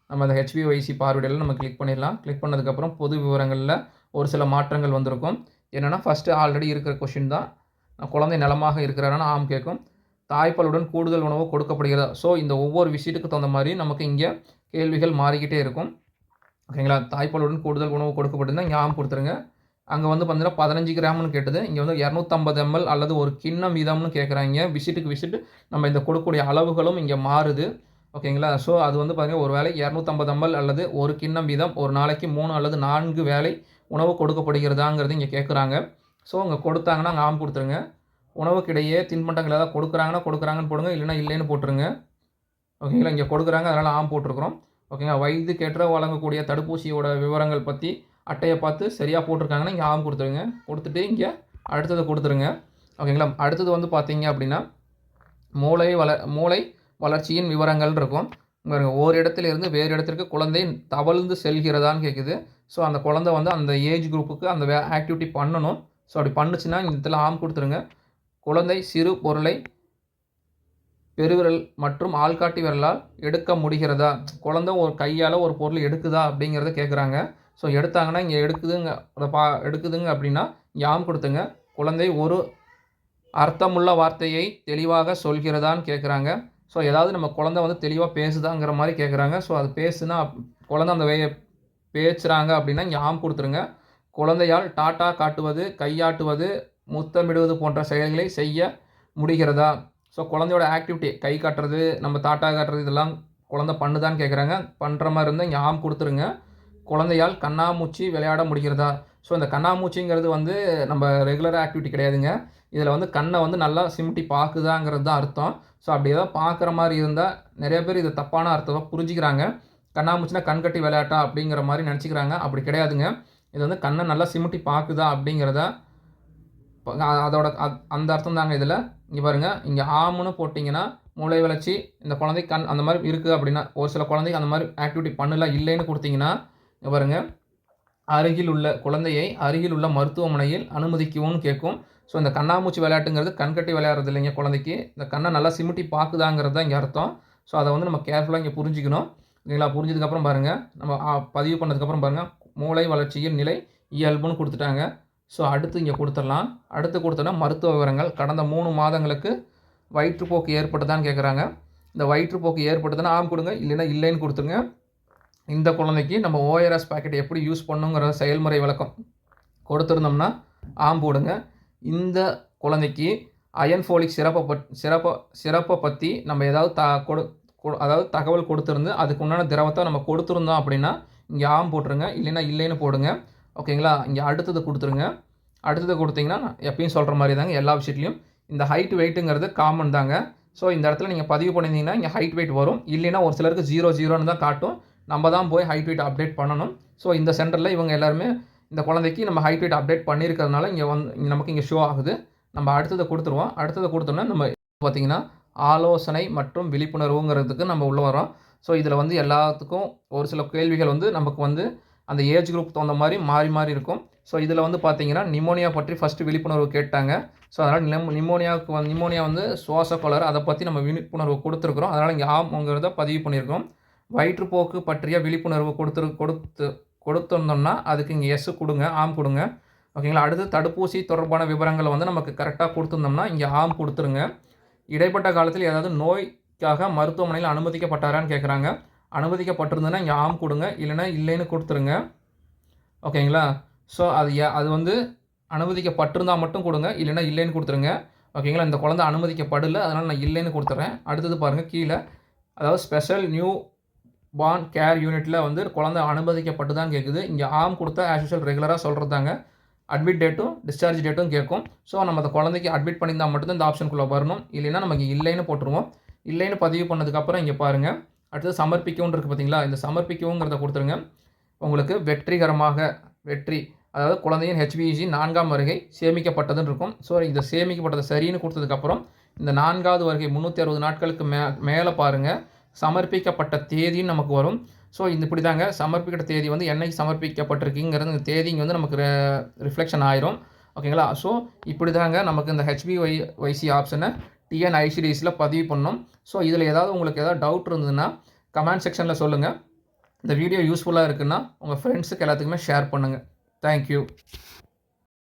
Speaker 1: நம்ம அந்த ஹெச்பிஒய்சி பார்வையிடல நம்ம கிளிக் பண்ணிடலாம். கிளிக் பண்ணதுக்கப்புறம் பொது விவரங்களில் ஒரு சில மாற்றங்கள் வந்திருக்கும். என்னென்னா ஃபஸ்ட்டு ஆல்ரெடி இருக்கிற கொஷின் தான். குழந்தை நலமாக இருக்கிறாரான்னு ஆம் கேட்கும். தாய்ப்பாலுடன் கூடுதல் உணவு கொடுக்கப்படுகிறதா? ஸோ இந்த ஒவ்வொரு விஷயத்துக்கு தகுந்த மாதிரி நமக்கு இங்கே கேள்விகள் மாறிக்கிட்டே இருக்கும். ஓகேங்களா தாய்ப்பாலுடன் கூடுதல் உணவு கொடுக்கப்பட்டிருந்தா இங்கே ஆம் கொடுத்துருங்க. அங்கே வந்து பார்த்தீங்கன்னா பதினஞ்சு கிராம்னு கேட்டது. இங்கே வந்து இரநூத்தம்பது எம்எல் அல்லது ஒரு கிண்ணம் வீதம்னு கேட்குறாங்க விசிட்டுக்கு விசிட் நம்ம இந்த கொடுக்கக்கூடிய அளவுகளும் இங்கே மாறுது. ஓகேங்களா ஸோ அது வந்து பார்த்தீங்கன்னா ஒரு வேளை இரநூத்தம்பது எம்எல் அல்லது ஒரு கிண்ணம் வீதம் ஒரு நாளைக்கு மூணு அல்லது நான்கு வேலை உணவு கொடுக்கப்படுகிறதாங்கிறது இங்கே கேட்குறாங்க ஸோ அங்கே கொடுத்தாங்கன்னா அங்கே ஆம் கொடுத்துருங்க. உணவுக்கிடையே தின்பண்டங்கள் ஏதாவது கொடுக்குறாங்கன்னா கொடுக்குறாங்கன்னு போடுங்க இல்லைன்னா இல்லைன்னு போட்டுருங்க. ஓகேங்களா? இங்கே கொடுக்குறாங்க அதனால் ஆம் போட்டிருக்கிறோம். ஓகேங்களா? வயதுக்கேற்ற வழங்கக்கூடிய தடுப்பூசியோட விவரங்கள் பற்றி அட்டையை பார்த்து சரியாக போட்டிருக்காங்கன்னா இங்கே ஆம் கொடுத்துருங்க. கொடுத்துட்டு இங்கே அடுத்தது கொடுத்துருங்க. ஓகேங்களா? அடுத்தது வந்து பார்த்தீங்க அப்படின்னா மூளை வள மூளை வளர்ச்சியின் விவரங்கள் இருக்கும். ஒரு இடத்துல இருந்து வேறு இடத்திற்கு குழந்தை தவழ்ந்து செல்கிறதான்னு கேட்குது ஸோ அந்த குழந்தை வந்து அந்த ஏஜ் குரூப்புக்கு அந்த வே ஆக்டிவிட்டி பண்ணணும். ஸோ அப்படி பண்ணுச்சுன்னா இந்த இடத்துல ஆம் கொடுத்துருங்க. குழந்தை சிறு பொருளை பெருவிரல் மற்றும் ஆள்காட்டி விரலால் எடுக்க முடிகிறதா? குழந்தை ஒரு கையால் ஒரு பொருள் எடுக்குதா அப்படிங்கிறத கேட்குறாங்க ஸோ எடுத்தாங்கன்னா இங்கே எடுக்குதுங்க அதை பா எடுக்குதுங்க அப்படின்னா யாம் கொடுத்துங்க. குழந்தை ஒரு அர்த்தமுள்ள வார்த்தையை தெளிவாக சொல்கிறதான்னு கேட்குறாங்க ஸோ ஏதாவது நம்ம குழந்தை வந்து தெளிவாக பேசுதாங்கிற மாதிரி கேட்குறாங்க ஸோ அது பேசுனா குழந்தை அந்த வே பேசுகிறாங்க அப்படின்னா இங்கே ஆம் கொடுத்துருங்க. குழந்தையால் டாட்டா காட்டுவது கையாட்டுவது முத்தமிடுவது போன்ற செயல்களை செய்ய முடிகிறதா? ஸோ குழந்தையோட ஆக்டிவிட்டி கை காட்டுறது நம்ம தாட்டா காட்டுறது இதெல்லாம் குழந்தை பண்ணுதான்னு கேட்குறாங்க பண்ணுற மாதிரி இருந்தால் இங்கே ஆம் கொடுத்துருங்க. குழந்தையால் கண்ணாமூச்சி விளையாட முடிகிறதா? ஸோ இந்த கண்ணாமூச்சிங்கிறது வந்து நம்ம ரெகுலர் ஆக்டிவிட்டி கிடையாதுங்க. இதில் வந்து கண்ணை வந்து நல்லா சிமிட்டி பார்க்குதாங்கிறது தான் அர்த்தம். ஸோ அப்படி ஏதாவது பார்க்குற மாதிரி இருந்தால் நிறைய பேர் இது தப்பான அர்த்தமாக புரிஞ்சுக்கிறாங்க. கண்ணாமூச்சினா கண் கட்டி விளையாட்டா அப்படிங்கிற மாதிரி நினச்சிக்கிறாங்க. அப்படி கிடையாதுங்க. இது வந்து கண்ணை நல்லா சிமிட்டி பார்க்குதா அப்படிங்கிறத அதோட அந்த அர்த்தம் தாங்க இதில். இங்கே பாருங்கள் இங்கே ஆமுன்னு போட்டிங்கன்னா மூளை வளர்ச்சி இந்த குழந்தை கண் அந்த மாதிரி இருக்குது அப்படின்னா ஒரு சில குழந்தைக்கு அந்த மாதிரி ஆக்டிவிட்டி பண்ணல இல்லைன்னு கொடுத்தீங்கன்னா இங்கே பாருங்கள் அருகில் உள்ள குழந்தையை அருகில் உள்ள மருத்துவமனையில் அனுமதிக்கவும்னு கேட்கும். ஸோ இந்த கண்ணாமூச்சி விளையாட்டுங்கிறது கண்கட்டி விளையாடுறது இல்லைங்க குழந்தைக்கு. இந்த கண்ணை நல்லா சிமிட்டி பார்க்குதாங்கிறது தான் இங்கே அர்த்தம். ஸோ அதை வந்து நம்ம கேர்ஃபுல்லாக இங்கே புரிஞ்சுக்கணும். இல்லைங்களா புரிஞ்சதுக்கப்புறம் பாருங்கள் நம்ம பதிவு பண்ணதுக்கப்புறம் பாருங்கள் மூளை வளர்ச்சியின் நிலை இயல்புன்னு கொடுத்துட்டாங்க. ஸோ அடுத்து இங்கே கொடுத்துடலாம். அடுத்து கொடுத்தோன்னா மருத்துவ விவரங்கள். கடந்த மூணு மாதங்களுக்கு வயிற்றுப்போக்கு ஏற்பட்டுதான்னு கேட்குறாங்க இந்த வயிற்றுப்போக்கு ஏற்பட்டுதுன்னா ஆம் கொடுங்க இல்லைன்னா இல்லைன்னு கொடுத்துருங்க. இந்த குழந்தைக்கு நம்ம ஓஆர்எஸ் பேக்கெட் எப்படி யூஸ் பண்ணுங்கிற செயல்முறை விளக்கம் கொடுத்துருந்தோம்னா ஆம் போடுங்க. இந்த குழந்தைக்கு அயன் ஃபோலிக் சிறப்பை பட் சிறப்பை சிறப்பை பற்றி நம்ம ஏதாவது த கொடு அதாவது தகவல் கொடுத்துருந்து அதுக்கு உண்டான திரவத்தை நம்ம கொடுத்துருந்தோம் அப்படின்னா இங்கே ஆம் போட்டுருங்க இல்லைன்னா இல்லைன்னு போடுங்க. ஓகேங்களா? இங்கே அடுத்தது கொடுத்துருங்க. அடுத்தது கொடுத்தீங்கன்னா எப்பயும் சொல்கிற மாதிரி தாங்க எல்லா விஷயத்துலையும். இந்த ஹைட் வெயிட்டுங்கிறது காமன் தாங்க. ஸோ இந்த இடத்துல நீங்கள் பதிவு பண்ணியிருந்தீங்கன்னா இங்கே ஹைட் வெயிட் வரும். இல்லைன்னா ஒரு சிலருக்கு ஜீரோ ஜீரோன்னு தான் காட்டும். நம்ம தான் போய் ஹைட் வெயிட் அப்டேட் பண்ணணும். ஸோ இந்த சென்டரில் இவங்க எல்லாருமே இந்த குழந்தைக்கு நம்ம ஹைட் வெயிட் அப்டேட் பண்ணியிருக்கிறதுனால இங்கே வந்து நமக்கு இங்கே ஷோ ஆகுது. நம்ம அடுத்ததை கொடுத்துருவோம். அடுத்ததை கொடுத்தோம்னா நம்ம பார்த்திங்கன்னா ஆலோசனை மற்றும் விழிப்புணர்வுங்கிறதுக்கு நம்ம உள்ளே வரோம் ஸோ இதில் வந்து எல்லாத்துக்கும் ஒரு சில கேள்விகள் வந்து நமக்கு வந்து அந்த ஏஜ் குரூப் தகுந்த மாதிரி மாறி மாறி இருக்கும். ஸோ இதில் வந்து பார்த்தீங்கன்னா நிமோனியா பற்றி ஃபஸ்ட்டு விழிப்புணர்வு கேட்டாங்க. ஸோ அதனால் நிம் நிமோனியாவுக்கு வந்து நிமோனியா வந்து சுவாச கொலர் அதை பற்றி நம்ம விழிப்புணர்வு கொடுத்துருக்குறோம். அதனால் இங்கே ஆம்ங்கிறத பதிவு பண்ணியிருக்கோம். வயிற்றுப்போக்கு பற்றிய விழிப்புணர்வு கொடுத்துரு கொடுத்து கொடுத்துருந்தோம்னா அதுக்கு இங்கே எஸ் கொடுங்க ஆம் கொடுங்க. ஓகேங்களா அடுத்து தடுப்பூசி தொடர்பான விவரங்களை வந்து நமக்கு கரெக்டாக கொடுத்துருந்தோம்னா இங்கே ஆம் கொடுத்துருங்க. இடைப்பட்ட காலத்தில் ஏதாவது நோய்க்காக மருத்துவமனையில் அனுமதிக்கப்பட்டாரான்னு கேட்குறாங்க அனுமதிக்கப்பட்டிருந்ததுன்னா இங்கே ஆம் கொடுங்க இல்லைன்னா இல்லைன்னு கொடுத்துருங்க. ஓகேங்களா? ஸோ அது அது வந்து அனுமதிக்கப்பட்டிருந்தால் மட்டும் கொடுங்க இல்லைன்னா இல்லைன்னு கொடுத்துருங்க. ஓகேங்களா? இந்த குழந்தை அனுமதிக்கப்படலை அதனால் நான் இல்லைன்னு கொடுத்துட்றேன் அடுத்தது பாருங்கள் கீழே. அதாவது ஸ்பெஷல் நியூ பார்ன் கேர் யூனிட்டில் வந்து குழந்தை அனுமதிக்கப்பட்டு தான் கேட்குது இங்கே ஆம் கொடுத்தா ஆஸ் யூஷுவல் ரெகுலராக சொல்கிறது தாங்க அட்மிட் டேட்டும் டிஸ்சார்ஜ் டேட்டும் கேட்கும் ஸோ நம்ம அந்த குழந்தைக்கு அட்மிட் பண்ணியிருந்தால் மட்டும்தான் இந்த ஆப்ஷனுக்குள்ளே வரணும். இல்லைன்னா நமக்கு இல்லைன்னு போட்டுருவோம். இல்லைன்னு பதிவு பண்ணதுக்கப்புறம் இங்கே பாருங்கள் அடுத்தது சமர்ப்பிக்கவும் இருக்குது பார்த்தீங்களா இந்த சமர்ப்பிக்கவுங்கிறத கொடுத்துருங்க. உங்களுக்கு வெற்றிகரமாக வெற்றி அதாவது குழந்தையின் ஹெச்பிஜி நான்காம் வருகை சேமிக்கப்பட்டதுன்னு இருக்கும். ஸோ இந்த சேமிக்கப்பட்டது சரின்னு கொடுத்ததுக்கப்புறம் இந்த நான்காவது வருகை முந்நூற்றி அறுபது நாட்களுக்கு மே மேலே பாருங்கள் சமர்ப்பிக்கப்பட்ட தேதின்னு நமக்கு வரும். ஸோ இந்த இப்படி தாங்க சமர்ப்பிக்கப்பட்ட தேதி வந்து என்னைக்கு சமர்ப்பிக்கப்பட்டிருக்குங்கிறது இந்த தேதி இங்கே வந்து நமக்கு ரிஃப்ளெக்ஷன் ஆயிரும். ஓகேங்களா ஸோ இப்படி தாங்க நமக்கு இந்த ஹெச்பி ஒய் ஒய்சி ஆப்ஷனை டிஎன் ஐசிடிஸில் பதிவு பண்ணோம். ஸோ இதில் ஏதாவது உங்களுக்கு ஏதாவது டவுட் இருந்ததுன்னா கமெண்ட் செக்ஷனில் சொல்லுங்கள் இந்த வீடியோ யூஸ்ஃபுல்லாக இருக்குன்னா உங்கள் ஃப்ரெண்ட்ஸுக்கு எல்லாத்துக்குமே ஷேர் பண்ணுங்கள் தேங்க்யூ